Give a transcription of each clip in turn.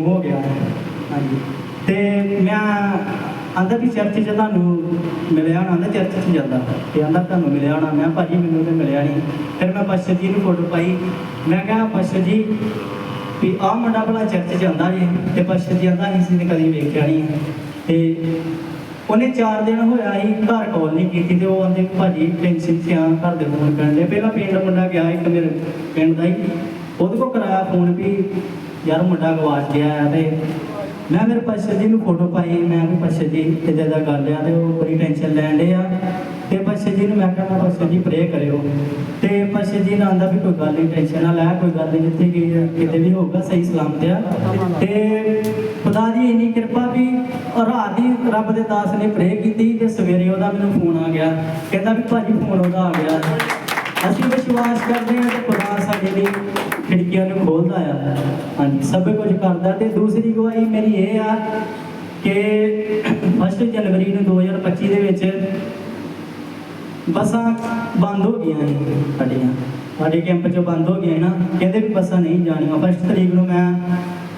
ਗੁੰਮ ਹੋ ਗਿਆ ਹਾਂਜੀ। ਤੇ ਮੈਂ ਆਂਦਾ ਵੀ ਚਰਚ 'ਚ ਤੁਹਾਨੂੰ ਮਿਲਿਆ ਹੋਣਾ ਆਂਦਾ ਚਰਚ 'ਚ ਜਾਂਦਾ। ਤੇ ਆਂਦਾ ਤੁਹਾਨੂੰ ਮਿਲਿਆ ਹੋਣਾ। ਮੈਂ ਕਿਹਾ, ਭਾਜੀ ਮੈਨੂੰ ਤੇ ਮਿਲਿਆ ਨਹੀਂ। ਫਿਰ ਮੈਂ ਪਾਸ਼ਾ ਜੀ ਨੂੰ ਫੋਟੋ ਪਾਈ। ਮੈਂ ਕਿਹਾ ਪਾਸ਼ਾ ਜੀ ਵੀ ਆਹ ਮੁੰਡਾ ਭਲਾ ਚਰਚ ਜਾਂਦਾ ਜੀ। ਤੇ ਪਾਸ਼ਾ ਜੀ ਆਂਦਾ ਅਸੀਂ ਨੇ ਕਦੀ ਵੇਖਿਆ ਨਹੀਂ। ਤੇ ਉਹਨੇ 4 ਦਿਨ ਹੋਇਆ ਸੀ ਘਰ ਕਾਲ ਨਹੀਂ ਕੀਤੀ। ਤੇ ਉਹ ਆਂਦੇ ਭਾਜੀ ਟੈਨਸ਼ਨ 'ਚ ਆ ਘਰ ਦੇ ਫੋਨ ਕਰਨ ਦੇ। ਪਹਿਲਾਂ ਪਿੰਡ ਮੁੰਡਾ ਗਿਆ ਇੱਕ ਮੇਰੇ ਪਿੰਡ ਦਾ ਹੀ। ਉਹਦੇ ਕੋਲ ਕਰਾਇਆ ਫੋਨ ਵੀ। ਯਾਰ ਮੁੰਡਾ ਗਵਾਚ ਗਿਆ ਹੈ ਤੇ ਮੈਂ ਮੇਰੇ ਪਾਸ਼ਾ ਜੀ ਨੂੰ ਫੋਟੋ ਪਾਈ, ਮੈਂ ਵੀ ਪਾਸ਼ਾ ਜੀ ਇਦਾਂ ਦਾ ਗੱਲ ਆ ਤੇ ਉਹ ਬੜੀ ਟੈਨਸ਼ਨ ਲੈਣ ਦੇ ਆ। ਤੇ ਪਾਸ਼ਾ ਜੀ ਨੂੰ ਮੈਂ ਕਿਹਾ ਪਾਸ਼ਾ ਜੀ ਪ੍ਰੇ ਕਰਿਓ। ਤੇ ਪਾਸ਼ਾ ਜੀ ਨਾਲ ਆਂਦਾ ਵੀ ਕੋਈ ਗੱਲ ਨਹੀਂ ਟੈਨਸ਼ਨ ਨਾ ਲੈ, ਕੋਈ ਗੱਲ ਨਹੀਂ ਜਿੱਥੇ ਕੀ ਕਿਤੇ ਵੀ ਹੋਊਗਾ, ਸਹੀ ਸਲਾਮਤ ਆ। ਤੇ ਖੁਦਾ ਦੀ ਇੰਨੀ ਕਿਰਪਾ ਵੀ ਰਾਤ ਦੀ ਰੱਬ ਦੇ ਦਾਸ ਨੇ ਪ੍ਰੇ ਕੀਤੀ ਤੇ ਸਵੇਰੇ ਉਹਦਾ ਮੈਨੂੰ ਫੋਨ ਆ ਗਿਆ। ਕਹਿੰਦਾ ਵੀ ਭਾਜੀ ਫੋਨ ਉਹਦਾ ਆ ਗਿਆ। ਅਸੀਂ ਵਿਸ਼ਵਾਸ ਕਰਦੇ ਹਾਂ ਕਿ ਖੁਦਾ ਸਾਡੇ ਲਈ ਖਿੜਕੀਆਂ ਨੂੰ ਖੋਲਦਾ ਆ। ਹਾਂਜੀ ਸਭ ਕੁਝ ਕਰਦਾ ਤੇ ਦੂਸਰੀ ਗਵਾਹੀ ਮੇਰੀ ਇਹ ਆ ਕਿ 1 ਜਨਵਰੀ ਨੂੰ 2025 ਦੇ ਵਿੱਚ ਬੱਸਾਂ ਬੰਦ ਹੋ ਗਈਆਂ ਨੇ ਸਾਡੀਆਂ। ਸਾਡੇ ਕੈਂਪ 'ਚੋਂ ਬੰਦ ਹੋ ਗਈਆਂ ਨਾ ਕਹਿੰਦੇ ਵੀ ਬੱਸਾਂ ਨਹੀਂ ਜਾਣੀਆਂ। ਫਸਟ ਤਰੀਕ ਨੂੰ ਮੈਂ,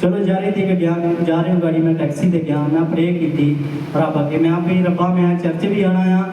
ਚਲੋ ਜਾ ਰਹੀ ਤੇ ਗਿਆ, ਜਾ ਰਹੀ ਗਾੜੀ ਮੈਂ ਟੈਕਸੀ ਤੇ ਗਿਆ, ਮੈਂ ਪ੍ਰੇ ਕੀਤੀ। ਰੱਬ ਅੱਗੇ ਮੈਂ ਵੀ ਰੱਬਾ, ਮੈਂ ਚਰਚ ਵੀ ਆਣਾ ਆ।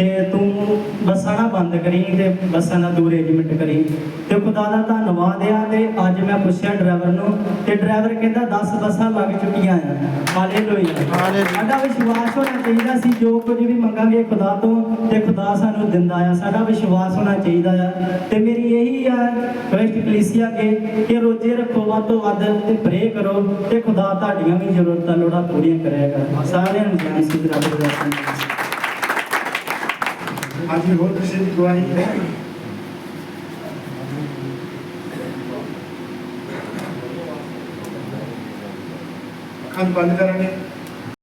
ਤੇ ਤੂੰ ਬੱਸਾਂ ਨਾ ਬੰਦ ਕਰੀ ਤੇ ਬੱਸਾਂ ਦਾ ਦੂਰ ਅਰੇਂਜਮੈਂਟ ਕਰੀ। ਤੇ ਖੁਦਾ ਦਾ ਧੰਨਵਾਦ ਆ ਤੇ ਅੱਜ ਮੈਂ ਪੁੱਛਿਆ ਡਰਾਈਵਰ ਨੂੰ ਤੇ ਡਰਾਈਵਰ ਕਹਿੰਦਾ 10 ਬੱਸਾਂ ਲੱਗ ਚੁੱਕੀਆਂ ਆ। ਹਾਲੇਲੂਇਆ। ਸਾਡਾ ਵਿਸ਼ਵਾਸ ਹੋਣਾ ਚਾਹੀਦਾ ਸੀ ਜੋ ਕੁਝ ਵੀ ਮੰਗਾਂਗੇ ਖੁਦਾ ਤੋਂ ਤੇ ਖੁਦਾ ਸਾਨੂੰ ਦਿੰਦਾ ਆ। ਸਾਡਾ ਵਿਸ਼ਵਾਸ ਹੋਣਾ ਚਾਹੀਦਾ ਆ। ਤੇ ਮੇਰੀ ਇਹੀ ਆ ਕ੍ਰਿਸਟ ਕਲੀਸੀਆ ਕੇ ਕਿ ਰੋਜੇ ਰੱਖੋ ਵੱਧ ਤੋਂ ਵੱਧ ਤੇ ਪ੍ਰੇ ਕਰੋ ਤੇ ਖੁਦਾ ਤੁਹਾਡੀਆਂ ਵੀ ਜ਼ਰੂਰਤਾਂ ਲੋੜਾਂ ਪੂਰੀਆਂ ਕਰੇਗਾ ਸਾਰਿਆਂ ਨੂੰ ਜਾਨ ਸਿੱਧ ਰੱਬ ਦੇ ਦਰਸ਼ਨ ਹਾਂਜੀ ਹੋਰ ਕਿਸੇ ਦੀ ਗਵਾਹੀ ਹੈ ਅੱਖਾਂ ਨੂੰ ਬੰਦ ਕਰਾਂਗੇ